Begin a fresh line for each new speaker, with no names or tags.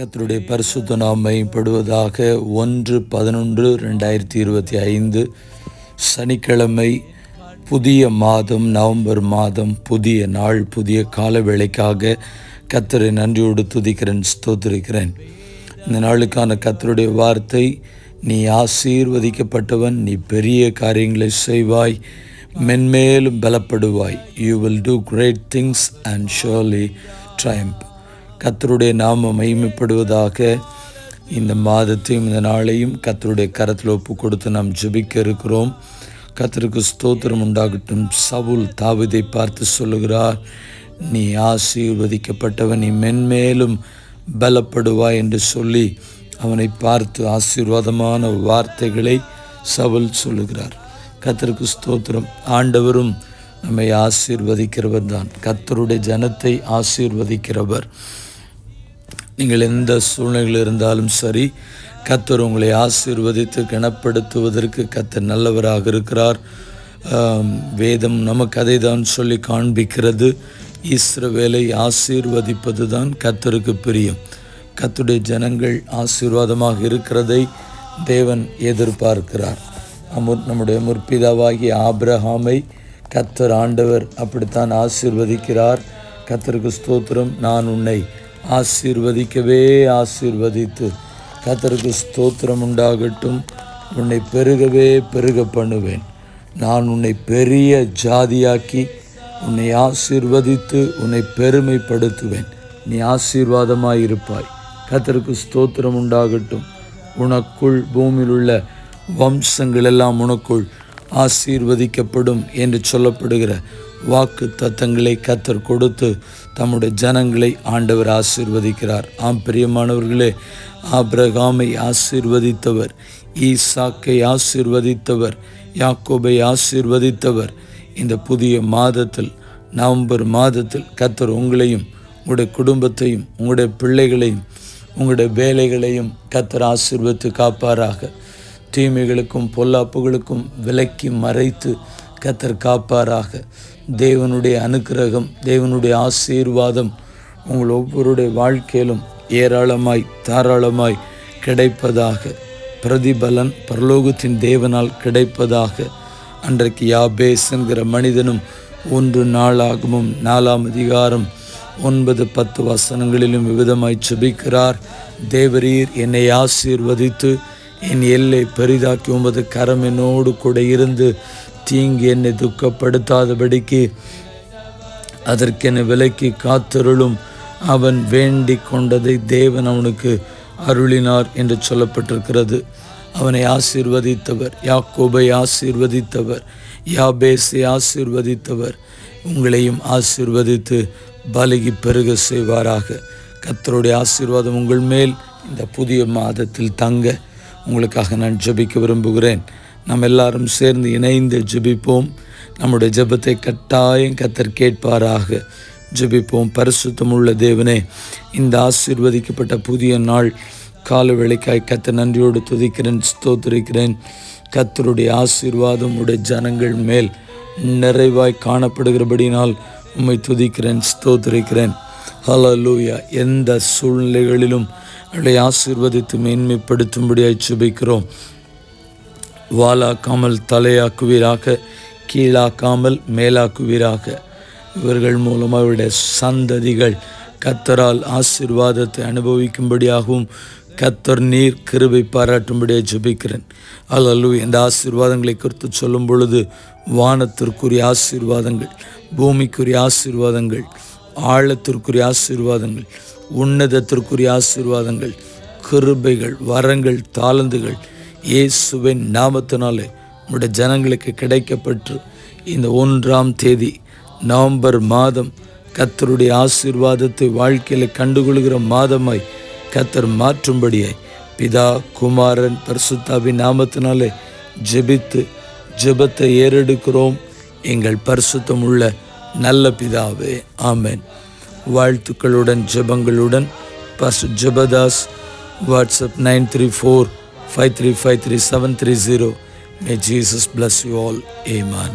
கத்தருடைய பரிசுத்த நாம் மேம்படுவதாக ஒன்று பதினொன்று ரெண்டாயிரத்தி இருபத்தி ஐந்து சனிக்கிழமை புதிய மாதம் நவம்பர் மாதம் புதிய நாள் புதிய கால வேலைக்காக கத்தரை நன்றியோடு துதிக்கிறேன் ஸ்தோத்திருக்கிறேன் இந்த நாளுக்கான கத்தருடைய வார்த்தை நீ ஆசீர்வதிக்கப்பட்டவன் நீ பெரிய காரியங்களை செய்வாய் மென்மேலும் பலப்படுவாய் you will do great things and surely triumph கத்தருடைய நாம மகிமைப்படுவதாக இந்த மாதத்தையும் இந்த நாளையும் கத்தருடைய கரத்தில் ஒப்பு கொடுத்து நாம் ஜெபிக்க இருக்கிறோம் கத்தருக்கு ஸ்தோத்திரம் உண்டாகட்டும் சவுல் தாவிதை பார்த்து சொல்லுகிறார் நீ ஆசீர்வதிக்கப்பட்டவன் நீ மென்மேலும் பலப்படுவாய் என்று சொல்லி அவனை பார்த்து ஆசீர்வாதமான வார்த்தைகளை சவுல் சொல்லுகிறார் கத்தருக்கு ஸ்தோத்திரம் ஆண்டவரும் நம்மை ஆசீர்வதிக்கிறவர் தான் கத்தருடைய ஜனத்தை ஆசீர்வதிக்கிறவர் நீங்கள் எந்த சூழ்நிலையில் இருந்தாலும் சரி கத்தர் உங்களை ஆசீர்வதித்து கனப்படுத்துவதற்கு கத்தர் நல்லவராக இருக்கிறார் வேதம் நமக்கு அதை தான் சொல்லி காண்பிக்கிறது இஸ்ரவேலை ஆசீர்வதிப்பது தான் கத்தருக்கு பிரியம் கத்துடைய ஜனங்கள் ஆசீர்வாதமாக இருக்கிறதை தேவன் எதிர்பார்க்கிறார் அமுர் நம்முடைய முற்பிதாவாகி ஆப்ரஹாமை கத்தர் ஆண்டவர் அப்படித்தான் ஆசீர்வதிக்கிறார் கத்தருக்கு ஸ்தோத்திரம் நான் உன்னை ஆசீர்வதிக்கவே ஆசீர்வதித்து கத்தருக்கு ஸ்தோத்திரம் உண்டாகட்டும் உன்னை பெருகவே பெருக பண்ணுவேன் நான் உன்னை பெரிய ஜாதியாக்கி உன்னை ஆசீர்வதித்து உன்னை பெருமைப்படுத்துவேன் நீ ஆசீர்வாதமாய் இருப்பாய் கத்தருக்கு ஸ்தோத்திரம் உண்டாகட்டும் உனக்குள் பூமியில் உள்ள எல்லாம் உனக்குள் ஆசீர்வதிக்கப்படும் என்று சொல்லப்படுகிற வாக்கு தத்தங்களை கத்தர் கொடுத்து தம்முடைய ஜனங்களை ஆண்டவர் ஆசீர்வதிக்கிறார் ஆம் பிரியமானவர்களே ஆப்ரகாமை ஆசீர்வதித்தவர் ஈசாக்கை ஆசீர்வதித்தவர் யாக்கோபை ஆசீர்வதித்தவர் இந்த புதிய மாதத்தில் நவம்பர் மாதத்தில் கத்தர் உங்களையும் உங்களுடைய குடும்பத்தையும் உங்களுடைய பிள்ளைகளையும் உங்களுடைய வேலைகளையும் கத்தர் ஆசீர்வத்து காப்பாராக தீமைகளுக்கும் பொல்லாப்புகளுக்கும் விலக்கி மறைத்து கத்தர் காப்பாராக தேவனுடைய அனுக்கிரகம் தேவனுடைய ஆசீர்வாதம் உங்கள் ஒவ்வொருடைய வாழ்க்கையிலும் ஏராளமாய் தாராளமாய் கிடைப்பதாக பிரதிபலன் பரலோகத்தின் தேவனால் கிடைப்பதாக அன்றைக்கு யாபேஸ் என்கிற மனிதனும் ஒன்று நாளாகவும் நாலாம் அதிகாரம் ஒன்பது பத்து வசனங்களிலும் விவிதமாய் செபிக்கிறார் தேவரீர் என்னை ஆசீர்வதித்து என் எல்லை பெரிதாக்கி உமது கரம் என்னோடு கூட இருந்து தீங்கு என்னை துக்கப்படுத்தாதபடிக்கு அதற்கென விலக்கி காத்தருளும் அவன் வேண்டி கொண்டதை தேவன் அவனுக்கு அருளினார் என்று சொல்லப்பட்டிருக்கிறது அவனை ஆசீர்வதித்தவர் யாக்கோபை ஆசீர்வதித்தவர் யாபேசை ஆசீர்வதித்தவர் உங்களையும் ஆசீர்வதித்து பலகி பெருக செய்வாராக கத்தருடைய ஆசீர்வாதம் உங்கள் மேல் இந்த புதிய மாதத்தில் தங்க உங்களுக்காக நான் ஜபிக்க விரும்புகிறேன் நாம் எல்லாரும் சேர்ந்து இணைந்து ஜெபிப்போம் நம்முடைய ஜெபத்தை கட்டாயம் கத்தர் கேட்பாராக ஜெபிப்போம் உள்ள தேவனே இந்த ஆசீர்வதிக்கப்பட்ட புதிய நாள் கால வேலைக்காய் கத்த நன்றியோடு துதிக்கிறேன் ஸ்தோத்திருக்கிறேன் கத்தருடைய ஆசீர்வாதம் உடைய ஜனங்கள் மேல் நிறைவாய் காணப்படுகிறபடினால் உம்மை துதிக்கிறேன் ஸ்தோத்திருக்கிறேன் ஹலோ லூயா எந்த சூழ்நிலைகளிலும் அவளை ஆசீர்வதித்து மேன்மைப்படுத்தும்படியாய் சுபிக்கிறோம் வாலாக்காமல் தலையாக்குவீராக கீழாக்காமல் மேலாக்குவீராக இவர்கள் மூலமாக அவருடைய சந்ததிகள் கத்தரால் ஆசிர்வாதத்தை அனுபவிக்கும்படியாகவும் கத்தர் நீர் கிருபை பாராட்டும்படியாக ஜபிக்கிறேன் அல்லல்லு இந்த ஆசீர்வாதங்களை குறித்து சொல்லும் பொழுது வானத்திற்குரிய ஆசீர்வாதங்கள் பூமிக்குரிய ஆசீர்வாதங்கள் ஆழத்திற்குரிய ஆசீர்வாதங்கள் உன்னதத்திற்குரிய ஆசீர்வாதங்கள் கிருபைகள் வரங்கள் தாளந்துகள் இயேசுவின் நாமத்தினாலே உங்களுடைய ஜனங்களுக்கு கிடைக்கப்பட்டு இந்த ஒன்றாம் தேதி நவம்பர் மாதம் கத்தருடைய ஆசீர்வாதத்தை வாழ்க்கையில் கண்டுகொள்கிற மாதமாய் கத்தர் மாற்றும்படியாய் பிதா குமாரன் பர்சுத்தாவின் நாமத்தினாலே ஜெபித்து ஜெபத்தை ஏறெடுக்கிறோம் எங்கள் பரிசுத்தம் உள்ள நல்ல பிதாவே ஆமேன் வாழ்த்துக்களுடன் ஜெபங்களுடன் பசு Jebadas WhatsApp nine three four 5353730. May Jesus bless you all. Amen.